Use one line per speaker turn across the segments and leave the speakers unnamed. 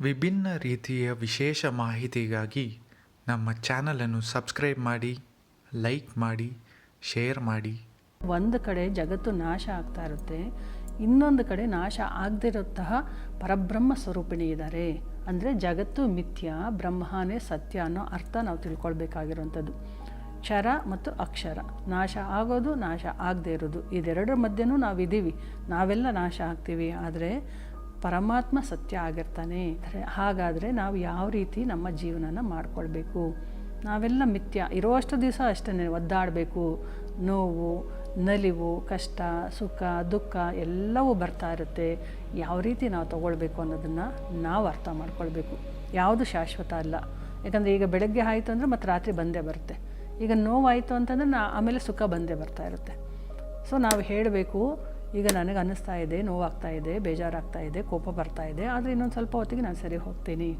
ವಿಭಿನ್ನ ರೀತಿಯ ವಿಶೇಷ ಮಾಹಿತಿಗಾಗಿ ನಮ್ಮ ಚಾನಲನ್ನು ಸಬ್ಸ್ಕ್ರೈಬ್ ಮಾಡಿ, ಲೈಕ್ ಮಾಡಿ, ಶೇರ್ ಮಾಡಿ.
ಒಂದು ಕಡೆ ಜಗತ್ತು ನಾಶ ಆಗ್ತಾ ಇರುತ್ತೆ, ಇನ್ನೊಂದು ಕಡೆ ನಾಶ ಆಗದಿರುತ್ತಹ ಪರಬ್ರಹ್ಮ ಸ್ವರೂಪಿಣಿ ಇದ್ದಾರೆ. ಅಂದರೆ ಜಗತ್ತು ಮಿಥ್ಯ, ಬ್ರಹ್ಮನೇ ಸತ್ಯ ಅನ್ನೋ ಅರ್ಥ ನಾವು ತಿಳ್ಕೊಳ್ಬೇಕಾಗಿರುವಂಥದ್ದು. ಕ್ಷರ ಮತ್ತು ಅಕ್ಷರ, ನಾಶ ಆಗೋದು, ನಾಶ ಆಗದೇ ಇರೋದು, ಇದೆರಡರ ಮಧ್ಯೆನೂ ನಾವಿದ್ದೀವಿ. ನಾವೆಲ್ಲ ನಾಶ ಆಗ್ತೀವಿ. ಆದರೆ ಪರಮಾತ್ಮ ಸತ್ಯ ಆಗಿರ್ತಾನೆ. ಹಾಗಾದರೆ ನಾವು ಯಾವ ರೀತಿ ನಮ್ಮ ಜೀವನನ ಮಾಡ್ಕೊಳ್ಬೇಕು? ನಾವೆಲ್ಲ ಮಿಥ್ಯ, ಇರುವಷ್ಟು ದಿವಸ ಅಷ್ಟೇ ಒದ್ದಾಡಬೇಕು. ನೋವು, ನಲಿವು, ಕಷ್ಟ, ಸುಖ, ದುಃಖ ಎಲ್ಲವೂ ಬರ್ತಾ ಇರುತ್ತೆ. ಯಾವ ರೀತಿ ನಾವು ತಗೊಳ್ಬೇಕು ಅನ್ನೋದನ್ನು ನಾವು ಅರ್ಥ ಮಾಡ್ಕೊಳ್ಬೇಕು. ಯಾವುದು ಶಾಶ್ವತ ಅಲ್ಲ. ಯಾಕಂದರೆ ಈಗ ಬೆಳಗ್ಗೆ ಆಯಿತು ಅಂದರೆ ಮತ್ತು ರಾತ್ರಿ ಬಂದೇ ಬರುತ್ತೆ. ಈಗ ನೋವಾಯಿತು ಅಂತಂದರೆ ನಾ ಆಮೇಲೆ ಸುಖ ಬಂದೇ ಬರ್ತಾ ಇರುತ್ತೆ. ಸೊ ನಾವು ಹೇಳಬೇಕು ಈಗ ನನಗೆ ಅನ್ನಿಸ್ತಾ ಇದೆ, ನೋವಾಗ್ತಾ ಇದೆ, ಬೇಜಾರಾಗ್ತಾ ಇದೆ, ಕೋಪ ಬರ್ತಾ ಇದೆ. ಆದರೆ ಇನ್ನೊಂದು ಸ್ವಲ್ಪ ಹೊತ್ತಿಗೆ ನಾನು ಸರಿ ಹೋಗ್ತೀನಿ.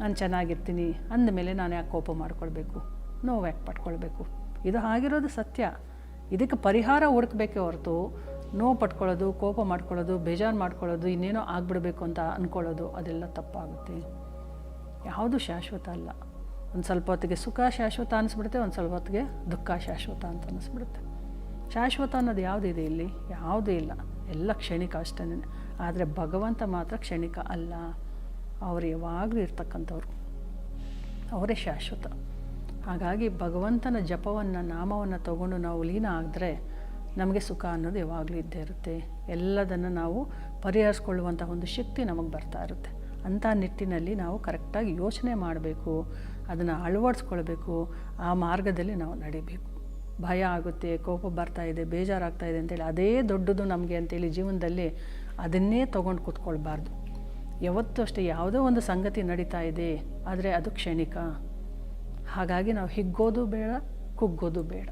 ನಾನು ಚೆನ್ನಾಗಿರ್ತೀನಿ. ಅಂದಮೇಲೆ ನಾನು ಯಾಕೆ ಕೋಪ ಮಾಡ್ಕೊಳ್ಬೇಕು? ನೋವು ಯಾಕೆ ಪಟ್ಕೊಳ್ಬೇಕು? ಇದು ಆಗಿರೋದು ಸತ್ಯ. ಇದಕ್ಕೆ ಪರಿಹಾರ ಹುಡುಕ್ಬೇಕೇ ಹೊರತು ನೋವು ಪಟ್ಕೊಳ್ಳೋದು, ಕೋಪ ಮಾಡ್ಕೊಳ್ಳೋದು, ಬೇಜಾರು ಮಾಡ್ಕೊಳ್ಳೋದು, ಇನ್ನೇನೋ ಆಗ್ಬಿಡಬೇಕು ಅಂತ ಅಂದ್ಕೊಳ್ಳೋದು ಅದೆಲ್ಲ ತಪ್ಪಾಗುತ್ತೆ. ಯಾವುದು ಶಾಶ್ವತ ಅಲ್ಲ. ಒಂದು ಸ್ವಲ್ಪ ಹೊತ್ತಿಗೆ ಸುಖ ಶಾಶ್ವತ ಅನಿಸ್ಬಿಡುತ್ತೆ, ಒಂದು ಸ್ವಲ್ಪ ಹೊತ್ತಿಗೆ ದುಃಖ ಶಾಶ್ವತ ಅಂತ ಅನಿಸ್ಬಿಡುತ್ತೆ. ಶಾಶ್ವತ ಅನ್ನೋದು ಯಾವುದಿದೆ ಇಲ್ಲಿ? ಯಾವುದೂ ಇಲ್ಲ. ಎಲ್ಲ ಕ್ಷಣಿಕ ಅಷ್ಟೇ ಆದರೆ ಭಗವಂತ ಮಾತ್ರ ಕ್ಷಣಿಕ ಅಲ್ಲ. ಅವರು ಯಾವಾಗಲೂ ಇರ್ತಕ್ಕಂಥವ್ರು. ಅವರೇ ಶಾಶ್ವತ. ಹಾಗಾಗಿ ಭಗವಂತನ ಜಪವನ್ನು, ನಾಮವನ್ನು ತಗೊಂಡು ನಾವು ಲೀನ ಆದರೆ ನಮಗೆ ಸುಖ ಅನ್ನೋದು ಯಾವಾಗಲೂ ಇದ್ದೇ ಇರುತ್ತೆ. ಎಲ್ಲದನ್ನು ನಾವು ಪರಿಹರಿಸ್ಕೊಳ್ಳುವಂಥ ಒಂದು ಶಕ್ತಿ ನಮಗೆ ಬರ್ತಾ ಇರುತ್ತೆ. ಅಂಥ ನಿಟ್ಟಿನಲ್ಲಿ ನಾವು ಕರೆಕ್ಟಾಗಿ ಯೋಚನೆ ಮಾಡಬೇಕು. ಅದನ್ನು ಅಳವಡಿಸ್ಕೊಳ್ಬೇಕು. ಆ ಮಾರ್ಗದಲ್ಲಿ ನಾವು ನಡಿಬೇಕು. ಭಯ ಆಗುತ್ತೆ, ಕೋಪ ಬರ್ತಾ ಇದೆ, ಬೇಜಾರಾಗ್ತಾ ಇದೆ ಅಂತೇಳಿ ಅದೇ ದೊಡ್ಡದು ನಮಗೆ ಅಂತೇಳಿ ಜೀವನದಲ್ಲಿ ಅದನ್ನೇ ತೊಗೊಂಡು ಕೂತ್ಕೊಳ್ಬಾರ್ದು. ಯಾವತ್ತೂ ಅಷ್ಟೇ ಯಾವುದೋ ಒಂದು ಸಂಗತಿ ನಡೀತಾ ಇದೆ, ಆದರೆ ಅದು ಕ್ಷಣಿಕ. ಹಾಗಾಗಿ ನಾವು ಹಿಗ್ಗೋದು ಬೇಡ, ಕುಗ್ಗೋದು ಬೇಡ.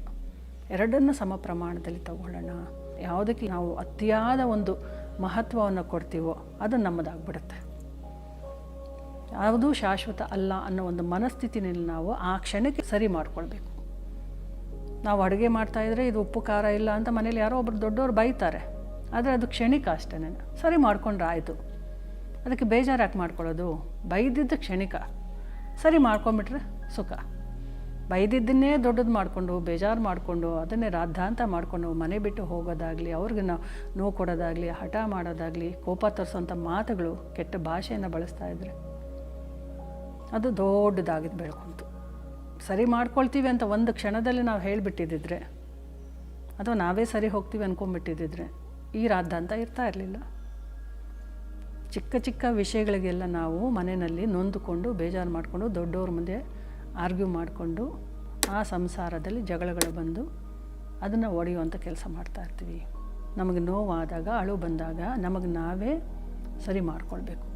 ಎರಡನ್ನು ಸಮ ಪ್ರಮಾಣದಲ್ಲಿ ತಗೊಳ್ಳೋಣ. ಯಾವುದಕ್ಕೆ ನಾವು ಅತಿಯಾದ ಒಂದು ಮಹತ್ವವನ್ನು ಕೊಡ್ತೀವೋ ಅದು ನಮ್ಮದಾಗ್ಬಿಡುತ್ತೆ. ಯಾವುದೂ ಶಾಶ್ವತ ಅಲ್ಲ ಅನ್ನೋ ಒಂದು ಮನಸ್ಥಿತಿನಲ್ಲಿ ನಾವು ಆ ಕ್ಷಣಕ್ಕೆ ಸರಿ ಮಾಡ್ಕೊಳ್ಬೇಕು. ನಾವು ಅಡುಗೆ ಮಾಡ್ತಾಯಿದ್ರೆ ಇದು ಉಪ್ಪು, ಖಾರ ಇಲ್ಲ ಅಂತ ಮನೇಲಿ ಯಾರೋ ಒಬ್ರು ದೊಡ್ಡವ್ರು ಬೈತಾರೆ. ಆದರೆ ಅದು ಕ್ಷಣಿಕ ಅಷ್ಟೇ ಸರಿ ಮಾಡ್ಕೊಂಡ್ರೆ ಆಯಿತು. ಅದಕ್ಕೆ ಬೇಜಾರು ಯಾಕೆ ಮಾಡ್ಕೊಳ್ಳೋದು. ಬೈದಿದ್ದು ಕ್ಷಣಿಕ. ಸರಿ ಮಾಡ್ಕೊಂಬಿಟ್ರೆ ಸುಖ. ಬೈದಿದ್ದನ್ನೇ ದೊಡ್ಡದು ಮಾಡಿಕೊಂಡು, ಬೇಜಾರು ಮಾಡಿಕೊಂಡು, ಅದನ್ನೇ ಅಂತ ಮಾಡಿಕೊಂಡು ಮನೆ ಬಿಟ್ಟು ಹೋಗೋದಾಗಲಿ, ಅವ್ರಿಗೆ ನಾವು ನೋವು ಕೊಡೋದಾಗಲಿ, ಹಠ ಮಾಡೋದಾಗಲಿ, ಕೋಪ ತರಿಸೋಂಥ ಮಾತುಗಳು ಕೆಟ್ಟ ಭಾಷೆಯನ್ನು ಬಳಸ್ತಾ ಇದ್ರೆ ಅದು ದೊಡ್ಡದಾಗಿದ್ದು ಬೆಳ್ಕೊಂತು ಸರಿ ಮಾಡ್ಕೊಳ್ತೀವಿ ಅಂತ ಒಂದು ಕ್ಷಣದಲ್ಲಿ ನಾವು ಹೇಳಿಬಿಟ್ಟಿದ್ದಿದ್ರೆ, ಅಥವಾ ನಾವೇ ಸರಿ ಹೋಗ್ತೀವಿ ಅಂದ್ಕೊಂಡ್ಬಿಟ್ಟಿದ್ದಿದ್ರೆ ಈ ರಾದ್ಧಾಂತ ಇರ್ತಾ ಇರಲಿಲ್ಲ. ಚಿಕ್ಕ ಚಿಕ್ಕ ವಿಷಯಗಳಿಗೆಲ್ಲ ನಾವು ಮನೆಯಲ್ಲಿ ನೊಂದುಕೊಂಡು, ಬೇಜಾರು ಮಾಡಿಕೊಂಡು, ದೊಡ್ಡವ್ರ ಮುಂದೆ ಆರ್ಗ್ಯೂ ಮಾಡಿಕೊಂಡು, ಆ ಸಂಸಾರದಲ್ಲಿ ಜಗಳಗಳು ಬಂದು ಅದನ್ನು ಒಡೆಯುವಂಥ ಕೆಲಸ ಮಾಡ್ತಾ ಇರ್ತೀವಿ. ನಮಗೆ ನೋವಾದಾಗ, ಅಳು ಬಂದಾಗ ನಮಗೆ ನಾವೇ ಸರಿ ಮಾಡ್ಕೊಳ್ಬೇಕು.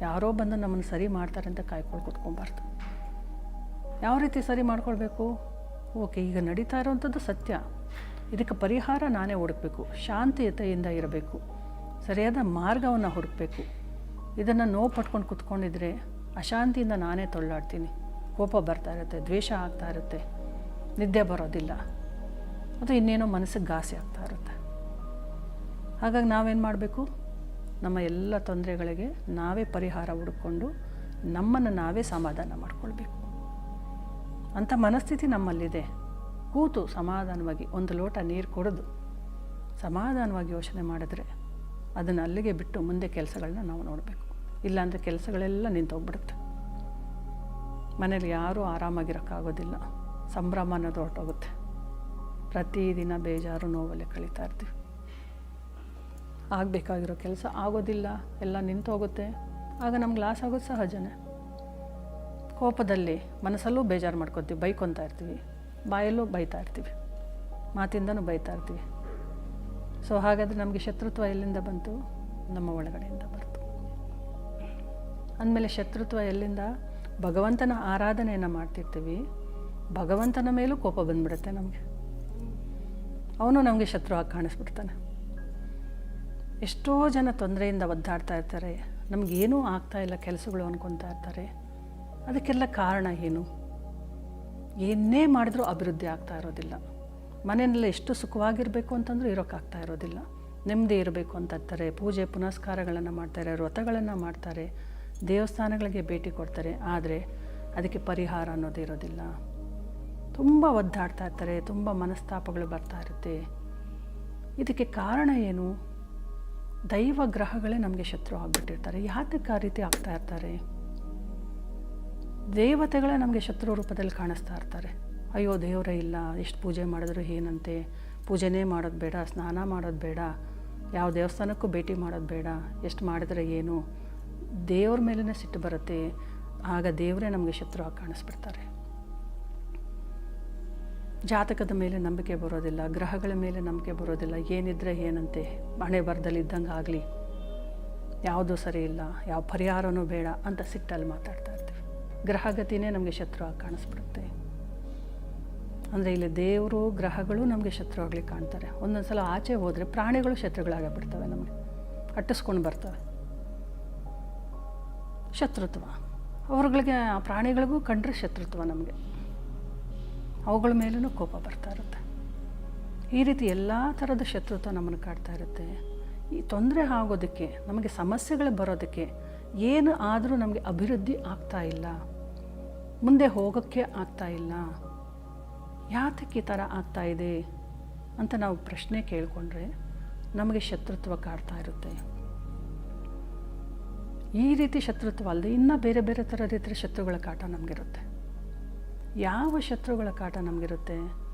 ಯಾರೋ ಬಂದು ನಮ್ಮನ್ನು ಸರಿ ಮಾಡ್ತಾರೆ ಅಂತ ಕಾಯ್ಕೊಂಡು ಕೂತ್ಕೊಬಾರ್ದು. ಯಾವ ರೀತಿ ಸರಿ ಮಾಡ್ಕೊಳ್ಬೇಕು? ಓಕೆ, ಈಗ ನಡೀತಾ ಇರೋವಂಥದ್ದು ಸತ್ಯ. ಇದಕ್ಕೆ ಪರಿಹಾರ ನಾನೇ ಹುಡುಕಬೇಕು. ಶಾಂತಿಯುತೆಯಿಂದ ಇರಬೇಕು. ಸರಿಯಾದ ಮಾರ್ಗವನ್ನು ಹುಡುಕಬೇಕು. ಇದನ್ನು ನೋವು ಪಟ್ಕೊಂಡು ಕುತ್ಕೊಂಡಿದ್ರೆ ಅಶಾಂತಿಯಿಂದ ನಾನೇ ತೊಳ್ಳಾಡ್ತೀನಿ. ಕೋಪ ಬರ್ತಾ ಇರುತ್ತೆ, ದ್ವೇಷ ಆಗ್ತಾ ಇರುತ್ತೆ. ನಿದ್ದೆ ಬರೋದಿಲ್ಲ. ಅದು ಇನ್ನೇನೋ ಮನಸ್ಸಿಗೆ ಘಾಸಿ ಆಗ್ತಾ ಇರುತ್ತೆ. ಹಾಗಾಗಿ ನಾವೇನು ಮಾಡಬೇಕು? ನಮ್ಮ ಎಲ್ಲ ತೊಂದರೆಗಳಿಗೆ ನಾವೇ ಪರಿಹಾರ ಹುಡುಕೊಂಡು ನಮ್ಮನ್ನು ನಾವೇ ಸಮಾಧಾನ ಮಾಡ್ಕೊಳ್ಬೇಕು. ಅಂಥ ಮನಸ್ಥಿತಿ ನಮ್ಮಲ್ಲಿದೆ. ಕೂತು ಸಮಾಧಾನವಾಗಿ ಒಂದು ಲೋಟ ನೀರು ಕುಡಿದು ಸಮಾಧಾನವಾಗಿ ಯೋಚನೆ ಮಾಡಿದ್ರೆ ಅದನ್ನು ಅಲ್ಲಿಗೆ ಬಿಟ್ಟು ಮುಂದೆ ಕೆಲಸಗಳನ್ನ ನಾವು ನೋಡಬೇಕು. ಇಲ್ಲಾಂದರೆ ಕೆಲಸಗಳೆಲ್ಲ ನಿಂತೋಗ್ಬಿಡುತ್ತೆ. ಮನೇಲಿ ಯಾರೂ ಆರಾಮಾಗಿರೋಕ್ಕಾಗೋದಿಲ್ಲ. ಸಂಭ್ರಮ ಅನ್ನೋದು ಹೊರಟೋಗುತ್ತೆ. ಪ್ರತಿದಿನ ಬೇಜಾರು ನೋವಲ್ಲೇ ಕಳೀತಾ ಇರ್ತೀವಿ. ಆಗಬೇಕಾಗಿರೋ ಕೆಲಸ ಆಗೋದಿಲ್ಲ, ಎಲ್ಲ ನಿಂತೋಗುತ್ತೆ. ಆಗ ನಮ್ಗೆ ಲಾಸ್ ಆಗೋದು ಸಹಜನೇ. ಕೋಪದಲ್ಲಿ ಮನಸ್ಸಲ್ಲೂ ಬೇಜಾರು ಮಾಡ್ಕೊತೀವಿ, ಬೈಕೊತಾ ಇರ್ತೀವಿ. ಬಾಯಲ್ಲೂ ಬೈತಾ ಇರ್ತೀವಿ. ಮಾತಿಂದನೂ ಬೈತಾ ಇರ್ತೀವಿ. ಸೊ ಹಾಗಾದರೆ ನಮಗೆ ಶತ್ರುತ್ವ ಎಲ್ಲಿಂದ ಬಂತು? ನಮ್ಮ ಒಳಗಡೆಯಿಂದ ಬಂತು. ಅಂದಮೇಲೆ ಶತ್ರುತ್ವ ಎಲ್ಲಿಂದ? ಭಗವಂತನ ಆರಾಧನೆಯನ್ನು ಮಾಡ್ತಿರ್ತೀವಿ. ಭಗವಂತನ ಮೇಲೂ ಕೋಪ ಬಂದ್ಬಿಡುತ್ತೆ ನಮಗೆ. ಅವನು ನಮಗೆ ಶತ್ರು ಆಗಿ ಕಾಣಿಸ್ಬಿಡ್ತಾನೆ. ಎಷ್ಟೋ ಜನ ತೊಂದರೆಯಿಂದ ಒದ್ದಾಡ್ತಾ ಇರ್ತಾರೆ. ನಮಗೇನೂ ಇಲ್ಲ, ಕೆಲಸಗಳು ಅಂದ್ಕೊತಾ ಇರ್ತಾರೆ. ಅದಕ್ಕೆಲ್ಲ ಕಾರಣ ಏನು? ಏನೇ ಮಾಡಿದ್ರೂ ಅಭಿವೃದ್ಧಿ ಆಗ್ತಾ ಇರೋದಿಲ್ಲ. ಮನೆಯಲ್ಲಿ ಎಷ್ಟು ಸುಖವಾಗಿರಬೇಕು ಅಂತಂದ್ರೂ ಇರೋಕ್ಕಾಗ್ತಾ ಇರೋದಿಲ್ಲ. ನೆಮ್ಮದಿ ಇರಬೇಕು ಅಂತ ಇರ್ತಾರೆ ಪೂಜೆ ಪುನಸ್ಕಾರಗಳನ್ನು ಮಾಡ್ತಾರೆ, ವ್ರತಗಳನ್ನು ಮಾಡ್ತಾರೆ, ದೇವಸ್ಥಾನಗಳಿಗೆ ಭೇಟಿ ಕೊಡ್ತಾರೆ, ಆದರೆ ಅದಕ್ಕೆ ಪರಿಹಾರ ಅನ್ನೋದು ಇರೋದಿಲ್ಲ. ತುಂಬ ಒದ್ದಾಡ್ತಾ ಇರ್ತಾರೆ, ತುಂಬ ಮನಸ್ತಾಪಗಳು ಬರ್ತಾ ಇರುತ್ತೆ. ಇದಕ್ಕೆ ಕಾರಣ ಏನು? ದೈವ ಗ್ರಹಗಳೇ ನಮಗೆ ಶತ್ರು ಆಗಿಬಿಟ್ಟಿರ್ತಾರೆ ಯಾತಕ್ಕೆ ಆ ರೀತಿ ಆಗ್ತಾ ಇರ್ತಾರೆ? ದೇವತೆಗಳೇ ನಮಗೆ ಶತ್ರು ರೂಪದಲ್ಲಿ ಕಾಣಿಸ್ತಾ ಇರ್ತಾರೆ. ಅಯ್ಯೋ, ದೇವರೇ ಇಲ್ಲ ಎಷ್ಟು ಪೂಜೆ ಮಾಡಿದ್ರು ಏನಂತೆ? ಪೂಜೆನೇ ಮಾಡೋದು ಬೇಡ, ಸ್ನಾನ ಮಾಡೋದು ಬೇಡ, ಯಾವ ದೇವಸ್ಥಾನಕ್ಕೂ ಭೇಟಿ ಮಾಡೋದು ಬೇಡ, ಎಷ್ಟು ಮಾಡಿದ್ರೆ ಏನು? ದೇವ್ರ ಮೇಲೇ ಸಿಟ್ಟು ಬರುತ್ತೆ, ಆಗ ದೇವರೇ ನಮಗೆ ಶತ್ರು ಆಗಿ ಕಾಣಿಸ್ಬಿಡ್ತಾರೆ. ಜಾತಕದ ಮೇಲೆ ನಂಬಿಕೆ ಬರೋದಿಲ್ಲ, ಗ್ರಹಗಳ ಮೇಲೆ ನಂಬಿಕೆ ಬರೋದಿಲ್ಲ, ಏನಿದ್ರೆ ಏನಂತೆ? ಹಣೆ ಬರದಲ್ಲಿ ಇದ್ದಂಗೆ ಆಗಲಿ ಯಾವುದೂ ಸರಿ ಇಲ್ಲ, ಯಾವ ಪರಿಹಾರನೂ ಬೇಡ ಅಂತ ಸಿಟ್ಟಲ್ಲಿ ಮಾತಾಡ್ತಾ ಇರ್ತೀವಿ ಗ್ರಹಗತಿನೇ ನಮಗೆ ಶತ್ರು ಆಗಿ ಕಾಣಿಸ್ಬಿಡುತ್ತೆ. ಅಂದರೆ ಇಲ್ಲಿ ದೇವರು, ಗ್ರಹಗಳು ನಮಗೆ ಶತ್ರು ಆಗ್ಲಿಕ್ಕೆ ಕಾಣ್ತಾರೆ. ಒಂದೊಂದು ಸಲ ಆಚೆ ಹೋದರೆ ಪ್ರಾಣಿಗಳು ಶತ್ರುಗಳಾಗಿಬಿಡ್ತವೆ ನಮಗೆ. ಅಟ್ಟಿಸ್ಕೊಂಡು ಬರ್ತವೆ. ಶತ್ರುತ್ವ. ಅವ್ರಗಳಿಗೆ, ಆ ಪ್ರಾಣಿಗಳಿಗೂ ಕಂಡ್ರೆ ಶತ್ರುತ್ವ ನಮಗೆ. ಅವುಗಳ ಮೇಲೂ ಕೋಪ ಬರ್ತಾ ಇರುತ್ತೆ. ಈ ರೀತಿ ಎಲ್ಲ ಥರದ ಶತ್ರುತ್ವ ನಮ್ಮನ್ನು ಕಾಡ್ತಾ ಇರುತ್ತೆ. ಈ ತೊಂದರೆ ಆಗೋದಕ್ಕೆ, ನಮಗೆ ಸಮಸ್ಯೆಗಳು ಬರೋದಕ್ಕೆ, ಏನು ಆದರೂ ನಮಗೆ ಅಭಿವೃದ್ಧಿ ಆಗ್ತಾ ಇಲ್ಲ. ಮುಂದೆ ಹೋಗೋಕ್ಕೆ ಆಗ್ತಾ ಇಲ್ಲ. ಯಾತಕ್ಕೆ ಈ ಥರ ಆಗ್ತಾ ಇದೆ ಅಂತ ನಾವು ಪ್ರಶ್ನೆ ಕೇಳಿಕೊಂಡ್ರೆ ನಮಗೆ ಶತ್ರುತ್ವ ಕಾಡ್ತಾ ಇರುತ್ತೆ. ಈ ರೀತಿ ಶತ್ರುತ್ವ ಅಲ್ಲದೆ ಇನ್ನೂ ಬೇರೆ ಬೇರೆ ಥರ ರೀತಿಯ ಶತ್ರುಗಳ ಕಾಟ ನಮಗಿರುತ್ತೆ. ಯಾವ ಶತ್ರುಗಳ ಕಾಟ ನಮಗಿರುತ್ತೆ?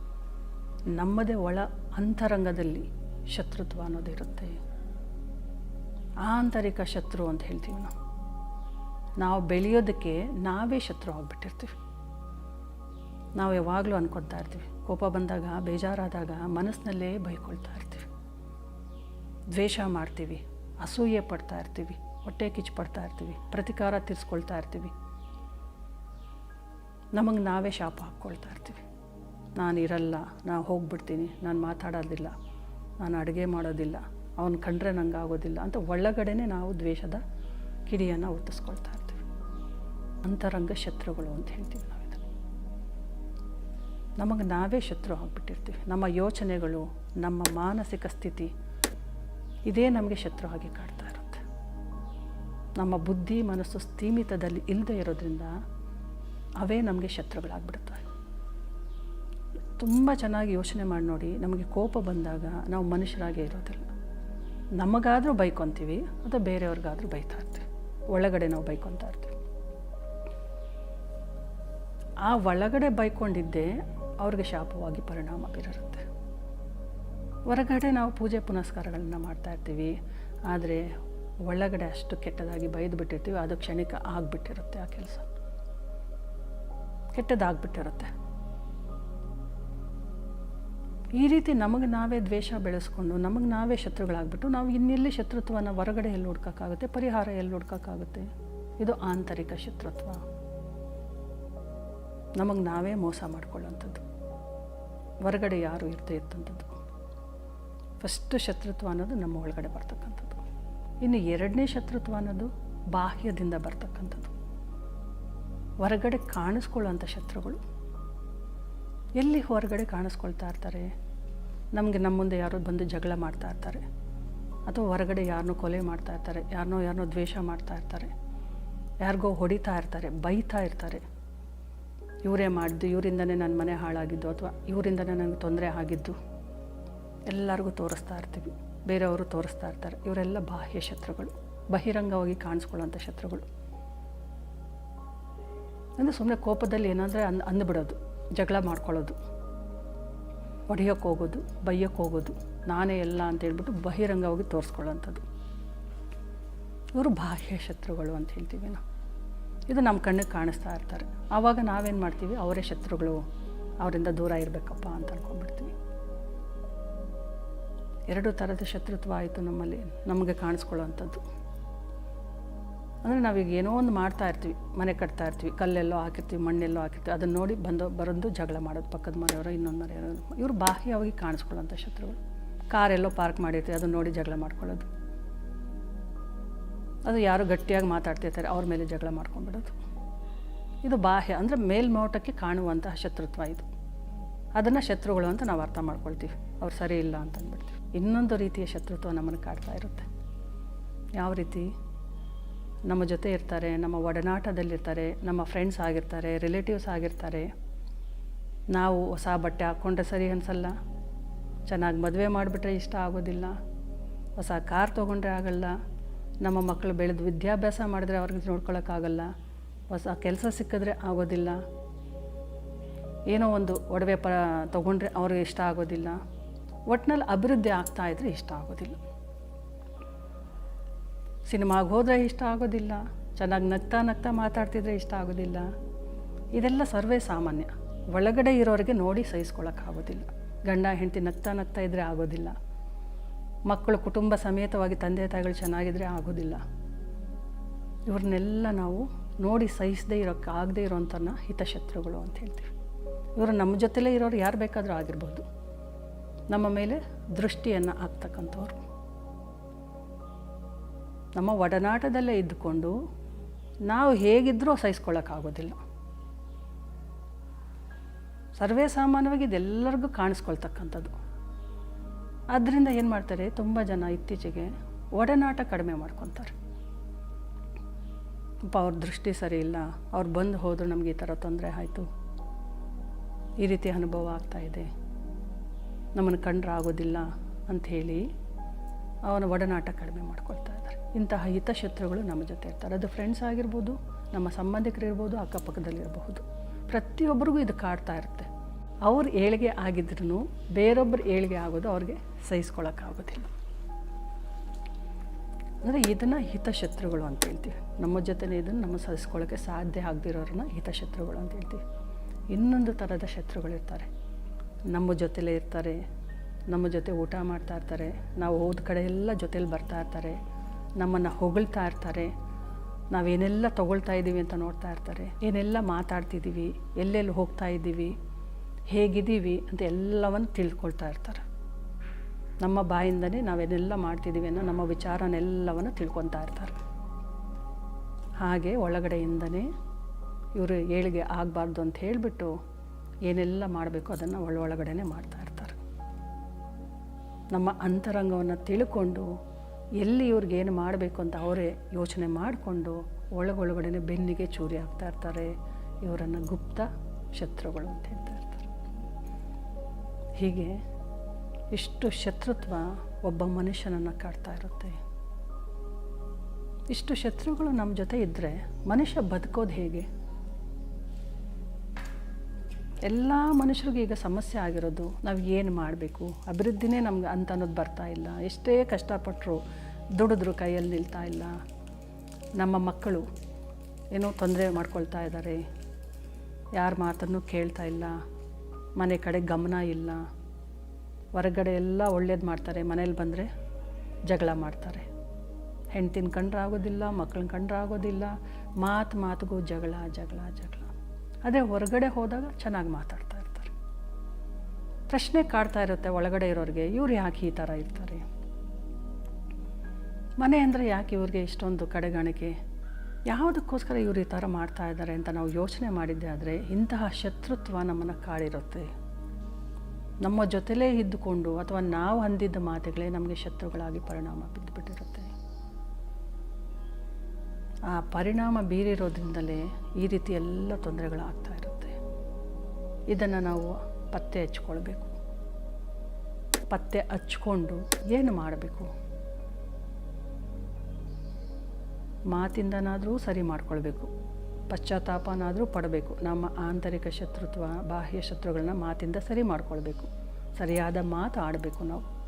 ನಮ್ಮದೇ ಒಳ ಅಂತರಂಗದಲ್ಲಿ ಶತ್ರುತ್ವ ಅನ್ನೋದಿರುತ್ತೆ. ಆಂತರಿಕ ಶತ್ರು ಅಂತ ಹೇಳ್ತೀವಿ ನಾವು. ನಾವು ಬೆಳೆಯೋದಕ್ಕೆ ನಾವೇ ಶತ್ರು ಆಗಿಬಿಟ್ಟಿರ್ತೀವಿ. ನಾವು ಯಾವಾಗಲೂ ಅನ್ಕೊಳ್ತಾ ಇರ್ತೀವಿ. ಕೋಪ ಬಂದಾಗ, ಬೇಜಾರಾದಾಗ ಮನಸ್ಸಿನಲ್ಲೇ ಬೈಕೊಳ್ತಾ ಇರ್ತೀವಿ. ದ್ವೇಷ ಮಾಡ್ತೀವಿ, ಅಸೂಯೆ ಪಡ್ತಾ ಇರ್ತೀವಿ, ಹೊಟ್ಟೆ ಕಿಚ್ಚು ಪಡ್ತಾ ಇರ್ತೀವಿ, ಪ್ರತಿಕಾರ ತೀರಿಸ್ಕೊಳ್ತಾ ಇರ್ತೀವಿ. ನಮಗೆ ನಾವೇ ಶಾಪ ಹಾಕ್ಕೊಳ್ತಾ ಇರ್ತೀವಿ. ನಾನು ಇರಲ್ಲ, ನಾನು ಹೋಗ್ಬಿಡ್ತೀನಿ, ನಾನು ಮಾತಾಡೋದಿಲ್ಲ, ನಾನು ಅಡುಗೆ ಮಾಡೋದಿಲ್ಲ, ಅವನು ಕಂಡ್ರೆ ನಂಗೆ ಆಗೋದಿಲ್ಲ ಅಂತ ಒಳಗಡೆನೇ ನಾವು ದ್ವೇಷದ ಕಿಡಿಯನ್ನು ಹುಟ್ಟಿಸ್ಕೊಳ್ತಾ ಅಂತರಂಗ ಶತ್ರುಗಳು ಅಂತ ಹೇಳ್ತೀವಿ ನಾವು ಇದನ್ನು ನಮಗೆ ನಾವೇ ಶತ್ರು ಆಗಿಬಿಟ್ಟಿರ್ತೀವಿ. ನಮ್ಮ ಯೋಚನೆಗಳು, ನಮ್ಮ ಮಾನಸಿಕ ಸ್ಥಿತಿ, ಇದೇ ನಮಗೆ ಶತ್ರು ಆಗಿ ಕಾಡ್ತಾ ಇರುತ್ತೆ. ನಮ್ಮ ಬುದ್ಧಿ, ಮನಸ್ಸು ಸ್ಥೀಮಿತದಲ್ಲಿ ಇಲ್ಲದೆ ಇರೋದ್ರಿಂದ ಅವೇ ನಮಗೆ ಶತ್ರುಗಳಾಗ್ಬಿಡ್ತವೆ. ತುಂಬ ಚೆನ್ನಾಗಿ ಯೋಚನೆ ಮಾಡಿ ನೋಡಿ, ನಮಗೆ ಕೋಪ ಬಂದಾಗ ನಾವು ಮನುಷ್ಯರಾಗೇ ಇರೋದಿಲ್ಲ. ನಮಗಾದರೂ ಬೈಕೊತೀವಿ ಅಥವಾ ಬೇರೆಯವ್ರಿಗಾದರೂ ಬೈತಾ ಇರ್ತೀವಿ. ಒಳಗಡೆ ನಾವು ಬೈಕೊತಾ ಇರ್ತೀವಿ. ಆ ಒಳಗಡೆ ಬೈಕೊಂಡಿದ್ದೇ ಅವ್ರಿಗೆ ಶಾಪವಾಗಿ ಪರಿಣಾಮ ಬೀರಿರುತ್ತೆ ಹೊರಗಡೆ ನಾವು ಪೂಜೆ ಪುನಸ್ಕಾರಗಳನ್ನು ಮಾಡ್ತಾ ಇರ್ತೀವಿ, ಆದರೆ ಒಳಗಡೆ ಅಷ್ಟು ಕೆಟ್ಟದಾಗಿ ಬೈದು ಬಿಟ್ಟಿರ್ತೀವಿ ಅದು ಕ್ಷಣಿಕ ಆಗಿಬಿಟ್ಟಿರುತ್ತೆ ಆ ಕೆಲಸ. ಕೆಟ್ಟದಾಗ್ಬಿಟ್ಟಿರುತ್ತೆ. ಈ ರೀತಿ ನಮಗೆ ನಾವೇ ದ್ವೇಷ ಬೆಳೆಸ್ಕೊಂಡು, ನಮಗೆ ನಾವೇ ಶತ್ರುಗಳಾಗ್ಬಿಟ್ಟು, ನಾವು ಇನ್ನೆಲ್ಲಿ ಶತ್ರುತ್ವನ ಹೊರಗಡೆ ಎಲ್ಲಿ ಹುಡ್ಕೋಕ್ಕಾಗುತ್ತೆ, ಪರಿಹಾರ ಎಲ್ಲಿ ಹುಡ್ಕೋಕ್ಕಾಗುತ್ತೆ? ಇದು ಆಂತರಿಕ ಶತ್ರುತ್ವ. ನಮಗೆ ನಾವೇ ಮೋಸ ಮಾಡ್ಕೊಳ್ಳೋಂಥದ್ದು. ಹೊರಗಡೆ ಯಾರು ಇರ್ತೇ ಇರ್ತಂಥದ್ದು. ಫಸ್ಟ್ ಶತ್ರುತ್ವ ಅನ್ನೋದು ನಮ್ಮ ಒಳಗಡೆ ಬರ್ತಕ್ಕಂಥದ್ದು. ಇನ್ನು ಎರಡನೇ ಶತ್ರುತ್ವ ಅನ್ನೋದು ಬಾಹ್ಯದಿಂದ ಬರ್ತಕ್ಕಂಥದ್ದು. ಹೊರಗಡೆ ಕಾಣಿಸ್ಕೊಳ್ಳೋಂಥ ಶತ್ರುಗಳು ಎಲ್ಲಿ ಹೊರಗಡೆ ಕಾಣಿಸ್ಕೊಳ್ತಾ ಇರ್ತಾರೆ? ನಮಗೆ ನಮ್ಮ ಮುಂದೆ ಯಾರೋ ಬಂದು ಜಗಳ ಮಾಡ್ತಾ ಇರ್ತಾರೆ. ಅಥವಾ ಹೊರಗಡೆ ಯಾರನ್ನೋ ಕೊಲೆ ಮಾಡ್ತಾ ಇರ್ತಾರೆ, ಯಾರನ್ನೋ ಯಾರನ್ನೋ ದ್ವೇಷ ಮಾಡ್ತಾ ಇರ್ತಾರೆ, ಯಾರಿಗೋ ಹೊಡಿತಾ ಇರ್ತಾರೆ, ಬೈತಾ ಇರ್ತಾರೆ. ಇವರೇ ಮಾಡಿದ್ದು, ಇವರಿಂದನೇ ನನ್ನ ಮನೆ ಹಾಳಾಗಿದ್ದು ಅಥವಾ ಇವರಿಂದನೇ ನನಗೆ ತೊಂದರೆ ಆಗಿದ್ದು. ಎಲ್ಲರಿಗೂ ತೋರಿಸ್ತಾ ಇರ್ತೀವಿ. ಬೇರೆಯವರು ತೋರಿಸ್ತಾ ಇರ್ತಾರೆ. ಇವರೆಲ್ಲ ಬಾಹ್ಯ ಶತ್ರುಗಳು. ಬಹಿರಂಗವಾಗಿ ಕಾಣಿಸ್ಕೊಳ್ಳೋಂಥ ಶತ್ರುಗಳು. ಅಂದರೆ ಸುಮ್ಮನೆ ಕೋಪದಲ್ಲಿ ಏನಾದರೆ ಅನ್ ಅಂದ್ಬಿಡೋದು. ಜಗಳ ಮಾಡ್ಕೊಳ್ಳೋದು. ಹೊಡೆಯೋಕ್ಕೆ ಹೋಗೋದು, ಬೈಯೋಕ್ಕೆ ಹೋಗೋದು. ನಾನೇ ಎಲ್ಲ ಅಂತ ಹೇಳ್ಬಿಟ್ಟು ಬಹಿರಂಗವಾಗಿ ತೋರಿಸ್ಕೊಳ್ಳೋಂಥದ್ದು. ಇವರು ಬಾಹ್ಯ ಶತ್ರುಗಳು ಅಂತ ಹೇಳ್ತೀವಿ ನಾವು. ಇದು ನಮ್ಮ ಕಣ್ಣಿಗೆ ಕಾಣಿಸ್ತಾ ಇರ್ತಾರೆ. ಆವಾಗ ನಾವೇನು ಮಾಡ್ತೀವಿ? ಅವರೇ ಶತ್ರುಗಳು. ಅವರಿಂದ ದೂರ ಇರಬೇಕಪ್ಪ ಅಂತ ಅನ್ಕೊಂಡ್ಬಿಡ್ತೀವಿ. ಎರಡು ಥರದ ಶತ್ರುತ್ವ ಆಯಿತು ನಮ್ಮಲ್ಲಿ. ನಮಗೆ ಕಾಣಿಸ್ಕೊಳ್ಳೋವಂಥದ್ದು. ಅಂದರೆ ನಾವೀಗ ಏನೋ ಒಂದು ಮಾಡ್ತಾ ಇರ್ತೀವಿ. ಮನೆ ಕಟ್ತಾ ಇರ್ತೀವಿ. ಕಲ್ಲೆಲ್ಲೋ ಹಾಕಿರ್ತೀವಿ, ಮಣ್ಣೆಲ್ಲೋ ಹಾಕಿರ್ತೀವಿ. ಅದನ್ನು ನೋಡಿ ಬಂದು, ಬರೋದು ಜಗಳ ಮಾಡೋದು. ಪಕ್ಕದ ಮನೆಯವರು, ಇನ್ನೊಂದು ಮನೆಯವರು. ಇವರು ಬಾಹ್ಯವಾಗಿ ಕಾಣಿಸ್ಕೊಳ್ಳೋಂಥ ಶತ್ರುಗಳು. ಕಾರೆಲ್ಲೋ ಪಾರ್ಕ್ ಮಾಡಿರ್ತೀವಿ. ಅದನ್ನು ನೋಡಿ ಜಗಳ ಮಾಡ್ಕೊಳ್ಳೋದು. ಅದು ಯಾರು ಗಟ್ಟಿಯಾಗಿ ಮಾತಾಡ್ತಿರ್ತಾರೆ, ಅವ್ರ ಮೇಲೆ ಜಗಳ ಮಾಡ್ಕೊಂಡ್ಬಿಡೋದು. ಇದು ಬಾಹ್ಯ, ಅಂದರೆ ಮೇಲ್ನೋಟಕ್ಕೆ ಕಾಣುವಂತಹ ಶತ್ರುತ್ವ ಇದು. ಅದನ್ನು ಶತ್ರುಗಳು ಅಂತ ನಾವು ಅರ್ಥ ಮಾಡ್ಕೊಳ್ತೀವಿ. ಅವ್ರು ಸರಿ ಇಲ್ಲ ಅಂತ ಅಂದ್ಬಿಡ್ತೀವಿ. ಇನ್ನೊಂದು ರೀತಿಯ ಶತ್ರುತ್ವ ನಮ್ಮನ್ನು ಕಾಡ್ತಾ ಇರುತ್ತೆ. ಯಾವ ರೀತಿ? ನಮ್ಮ ಜೊತೆ ಇರ್ತಾರೆ, ನಮ್ಮ ಒಡನಾಟದಲ್ಲಿರ್ತಾರೆ, ನಮ್ಮ ಫ್ರೆಂಡ್ಸ್ ಆಗಿರ್ತಾರೆ ರಿಲೇಟಿವ್ಸ್ ಆಗಿರ್ತಾರೆ. ನಾವು ಹೊಸ ಬಟ್ಟೆ ಹಾಕ್ಕೊಂಡ್ರೆ ಸರಿ ಅನಿಸಲ್ಲ. ಚೆನ್ನಾಗಿ ಮದುವೆ ಮಾಡಿಬಿಟ್ರೆ ಇಷ್ಟ ಆಗೋದಿಲ್ಲ. ಹೊಸ ಕಾರ್ ತೊಗೊಂಡ್ರೆ ಆಗಲ್ಲ. ನಮ್ಮ ಮಕ್ಕಳು ಬೆಳೆದು ವಿದ್ಯಾಭ್ಯಾಸ ಮಾಡಿದ್ರೆ ಅವ್ರಿಗೆ ನೋಡ್ಕೊಳ್ಳೋಕ್ಕಾಗಲ್ಲ ಹೊಸ ಕೆಲಸ ಸಿಕ್ಕಿದ್ರೆ ಆಗೋದಿಲ್ಲ. ಏನೋ ಒಂದು ಒಡವೆ ಪ, ತೊಗೊಂಡ್ರೆ ಅವ್ರಿಗೆ ಇಷ್ಟ ಆಗೋದಿಲ್ಲ. ಒಟ್ಟಿನಲ್ಲಿ ಅಭಿವೃದ್ಧಿ ಆಗ್ತಾ ಇದ್ರೆ ಇಷ್ಟ ಆಗೋದಿಲ್ಲ. ಸಿನಿಮಾಗೆ ಹೋದರೆ ಇಷ್ಟ ಆಗೋದಿಲ್ಲ. ಚೆನ್ನಾಗಿ ನಗ್ತಾ ನಗ್ತಾ ಮಾತಾಡ್ತಿದ್ರೆ ಇಷ್ಟ ಆಗೋದಿಲ್ಲ. ಇದೆಲ್ಲ ಸರ್ವೇ ಸಾಮಾನ್ಯ. ಒಳಗಡೆ ಇರೋರಿಗೆ ನೋಡಿ ಸಹಿಸ್ಕೊಳ್ಳೋಕ್ಕಾಗೋದಿಲ್ಲ ಗಂಡ ಹೆಂಡತಿ ನಗ್ತಾ ನಗ್ತಾ ಇದ್ದರೆ ಆಗೋದಿಲ್ಲ. ಮಕ್ಕಳು ಕುಟುಂಬ ಸಮೇತವಾಗಿ ತಂದೆ ತಾಯಿಗಳು ಚೆನ್ನಾಗಿದ್ದರೆ ಆಗೋದಿಲ್ಲ. ಇವ್ರನ್ನೆಲ್ಲ ನಾವು ನೋಡಿ ಸಹಿಸದೇ ಇರೋಕ್ಕೆ ಆಗದೇ ಇರೋಂಥನ್ನ ಹಿತಶತ್ರುಗಳು ಅಂತ ಹೇಳ್ತೀವಿ. ಇವರು ನಮ್ಮ ಜೊತೆಲೇ ಇರೋರು ಯಾರು ಬೇಕಾದರೂ ಆಗಿರ್ಬೋದು. ನಮ್ಮ ಮೇಲೆ ದೃಷ್ಟಿಯನ್ನು ಹಾಕ್ತಕ್ಕಂಥವ್ರು. ನಮ್ಮ ಒಡನಾಟದಲ್ಲೇ ಇದ್ದುಕೊಂಡು ನಾವು ಹೇಗಿದ್ದರೂ ಸಹಿಸ್ಕೊಳ್ಳೋಕ್ಕಾಗೋದಿಲ್ಲ ಸರ್ವೇ ಸಾಮಾನ್ಯವಾಗಿ ಇದೆಲ್ಲರಿಗೂ ಕಾಣಿಸ್ಕೊಳ್ತಕ್ಕಂಥದ್ದು. ಆದ್ದರಿಂದ ಏನು ಮಾಡ್ತಾರೆ? ತುಂಬ ಜನ ಇತ್ತೀಚೆಗೆ ಒಡನಾಟ ಕಡಿಮೆ ಮಾಡ್ಕೊತಾರೆ. ಪಾಪ ಅವ್ರ ದೃಷ್ಟಿ ಸರಿ ಇಲ್ಲ. ಅವ್ರು ಬಂದು ಹೋದ್ರು ನಮಗೆ ಈ ಥರ ತೊಂದರೆ ಆಯಿತು. ಈ ರೀತಿ ಅನುಭವ ಆಗ್ತಾ ಇದೆ. ನಮ್ಮನ್ನು ಕಂಡ್ರೆ ಆಗೋದಿಲ್ಲ ಅಂಥೇಳಿ ಅವನ ಒಡನಾಟ ಕಡಿಮೆ ಮಾಡ್ಕೊಳ್ತಾ ಇದ್ದಾರೆ. ಇಂತಹ ಹಿತಶತ್ರುಗಳು ನಮ್ಮ ಜೊತೆ ಇರ್ತಾರೆ. ಅದು ಫ್ರೆಂಡ್ಸ್ ಆಗಿರ್ಬೋದು, ನಮ್ಮ ಸಂಬಂಧಿಕರಿರ್ಬೋದು ಅಕ್ಕಪಕ್ಕದಲ್ಲಿರಬಹುದು. ಪ್ರತಿಯೊಬ್ಬರಿಗೂ ಇದು ಕಾಡ್ತಾ ಇರುತ್ತೆ. ಅವ್ರ ಏಳಿಗೆ ಆಗಿದ್ರೂ ಬೇರೊಬ್ಬರು ಏಳಿಗೆ ಆಗೋದು ಅವ್ರಿಗೆ ಸಹಿಸ್ಕೊಳ್ಳೋಕ್ಕಾಗೋದಿಲ್ಲ ಅಂದರೆ ಇದನ್ನು ಹಿತಶತ್ರುಗಳು ಅಂತ ಹೇಳ್ತೀವಿ. ನಮ್ಮ ಜೊತೆನೇ ಇದನ್ನು ನಮ್ಮ ಸಹಿಸ್ಕೊಳ್ಳೋಕ್ಕೆ ಸಾಧ್ಯ ಆಗದಿರೋರನ್ನ ಹಿತಶತ್ರುಗಳು ಅಂತ ಹೇಳ್ತೀವಿ. ಇನ್ನೊಂದು ಥರದ ಶತ್ರುಗಳಿರ್ತಾರೆ ನಮ್ಮ ಜೊತೆಲೇ ಇರ್ತಾರೆ, ನಮ್ಮ ಜೊತೆ ಊಟ ಮಾಡ್ತಾ ಇರ್ತಾರೆ, ನಾವು ಹೋದ ಕಡೆ ಎಲ್ಲ ಜೊತೇಲಿ ಬರ್ತಾ ಇರ್ತಾರೆ, ನಮ್ಮನ್ನು ಹೊಗಳ್ತಾ ಇರ್ತಾರೆ, ನಾವೇನೆಲ್ಲ ತೊಗೊಳ್ತಾ ಇದ್ದೀವಿ ಅಂತ ನೋಡ್ತಾ ಇರ್ತಾರೆ, ಏನೆಲ್ಲ ಮಾತಾಡ್ತಿದ್ದೀವಿ ಎಲ್ಲೆಲ್ಲಿ ಹೋಗ್ತಾ ಇದ್ದೀವಿ ಹೇಗಿದ್ದೀವಿ ಅಂತ ಎಲ್ಲವನ್ನು ತಿಳ್ಕೊಳ್ತಾ ಇರ್ತಾರೆ. ನಮ್ಮ ಬಾಯಿಂದನೇ ನಾವೇನೆಲ್ಲ ಮಾಡ್ತಿದ್ದೀವಿ ಅನ್ನೋ ನಮ್ಮ ವಿಚಾರನೆಲ್ಲವನ್ನು ತಿಳ್ಕೊತಾ ಇರ್ತಾರೆ. ಹಾಗೆ ಒಳಗಡೆಯಿಂದನೇ ಇವರು ಏಳಿಗೆ ಆಗಬಾರ್ದು ಅಂತ ಹೇಳಿಬಿಟ್ಟು ಏನೆಲ್ಲ ಮಾಡಬೇಕು ಅದನ್ನು ಒಳೊಳಗಡೆನೇ ಮಾಡ್ತಾ ಇರ್ತಾರೆ. ನಮ್ಮ ಅಂತರಂಗವನ್ನು ತಿಳ್ಕೊಂಡು ಎಲ್ಲಿ ಇವ್ರಿಗೆ ಏನು ಮಾಡಬೇಕು ಅಂತ ಅವರೇ ಯೋಚನೆ ಮಾಡಿಕೊಂಡು ಒಳಗೊಳಗಡೆನೆ ಬೆನ್ನಿಗೆ ಚೂರಿ ಆಗ್ತಾ ಇರ್ತಾರೆ. ಇವರನ್ನು ಗುಪ್ತ ಶತ್ರುಗಳು ಅಂತ ಹೇಳ್ತಾ ಇರ್ತಾರೆ ಹೀಗೆ ಇಷ್ಟು ಶತ್ರುತ್ವ ಒಬ್ಬ ಮನುಷ್ಯನನ್ನು ಕಾಡ್ತಾ ಇರುತ್ತೆ. ಇಷ್ಟು ಶತ್ರುಗಳು ನಮ್ಮ ಜೊತೆ ಇದ್ದರೆ ಮನುಷ್ಯ ಬದುಕೋದು ಹೇಗೆ? ಎಲ್ಲ ಮನುಷ್ಯರಿಗೂ ಈಗ ಸಮಸ್ಯೆ ಆಗಿರೋದು ನಾವು ಏನು ಮಾಡಬೇಕು? ಅಭಿವೃದ್ಧಿನೇ ನಮ್ಗೆ ಅಂತ ಅನ್ನೋದು ಬರ್ತಾ ಇಲ್ಲ. ಎಷ್ಟೇ ಕಷ್ಟಪಟ್ಟರು ದುಡಿದ್ರು ಕೈಯಲ್ಲಿ ನಿಲ್ತಾ ಇಲ್ಲ. ನಮ್ಮ ಮಕ್ಕಳು ಏನೋ ತೊಂದರೆ ಮಾಡ್ಕೊಳ್ತಾ ಇದ್ದಾರೆ ಯಾರ ಮಾತನ್ನು ಕೇಳ್ತಾ ಇಲ್ಲ. ಮನೆ ಕಡೆ ಗಮನ ಇಲ್ಲ. ಹೊರಗಡೆ ಎಲ್ಲ ಒಳ್ಳೇದು ಮಾಡ್ತಾರೆ. ಮನೇಲಿ ಬಂದರೆ ಜಗಳ ಮಾಡ್ತಾರೆ. ಹೆಂಡ್ತಿನ ಕಂಡ್ರಾಗೋದಿಲ್ಲ ಮಕ್ಕಳನ್ನ ಕಂಡ್ರೆ ಆಗೋದಿಲ್ಲ. ಮಾತು ಮಾತಿಗೂ ಜಗಳ ಜಗಳ ಜಗಳ. ಅದೇ ಹೊರಗಡೆ ಹೋದಾಗ ಚೆನ್ನಾಗಿ ಮಾತಾಡ್ತಾ ಇರ್ತಾರೆ. ಪ್ರಶ್ನೆ ಕಾಡ್ತಾ ಇರುತ್ತೆ ಒಳಗಡೆ ಇರೋರಿಗೆ, ಇವ್ರು ಯಾಕೆ ಈ ಥರ ಇರ್ತಾರೆ? ಮನೆ ಅಂದರೆ ಯಾಕೆ ಇವ್ರಿಗೆ ಇಷ್ಟೊಂದು ಕಡೆಗಾಣಿಕೆ? ಯಾವುದಕ್ಕೋಸ್ಕರ ಇವರು ಈ ಥರ ಮಾಡ್ತಾ ಇದ್ದಾರೆ ಅಂತ ನಾವು ಯೋಚನೆ ಮಾಡಿದ್ದೆ ಆದರೆ ಇಂತಹ ಶತ್ರುತ್ವ ನಮ್ಮನ್ನು ಕಾಡಿರುತ್ತೆ. ನಮ್ಮ ಜೊತೆಲೇ ಇದ್ದುಕೊಂಡು ಅಥವಾ ನಾವು ಅಂದಿದ್ದ ಮಾತುಗಳೇ ನಮಗೆ ಶತ್ರುಗಳಾಗಿ ಪರಿಣಾಮ ಬಿದ್ದುಬಿಟ್ಟಿರುತ್ತೆ. ಆ ಪರಿಣಾಮ ಬೀರಿರೋದ್ರಿಂದಲೇ ಈ ರೀತಿ ಎಲ್ಲ ತೊಂದರೆಗಳಾಗ್ತಾ ಇರುತ್ತೆ. ಇದನ್ನು ನಾವು ಪತ್ತೆ ಹಚ್ಕೊಳ್ಬೇಕು. ಪತ್ತೆ ಹಚ್ಕೊಂಡು ಏನು ಮಾಡಬೇಕು? ಮಾತಿಂದನಾದರೂ ಸರಿ ಮಾಡಿಕೊಳ್ಬೇಕು, ಪಶ್ಚಾತ್ತಾಪನಾದರೂ ಪಡಬೇಕು. ನಮ್ಮ ಆಂತರಿಕ ಶತ್ರುತ್ವ, ಬಾಹ್ಯ ಶತ್ರುಗಳನ್ನ ಮಾತಿಂದ ಸರಿ ಮಾಡಿಕೊಳ್ಬೇಕು. ಸರಿಯಾದ ಮಾತು ಆಡಬೇಕು ನಾವು.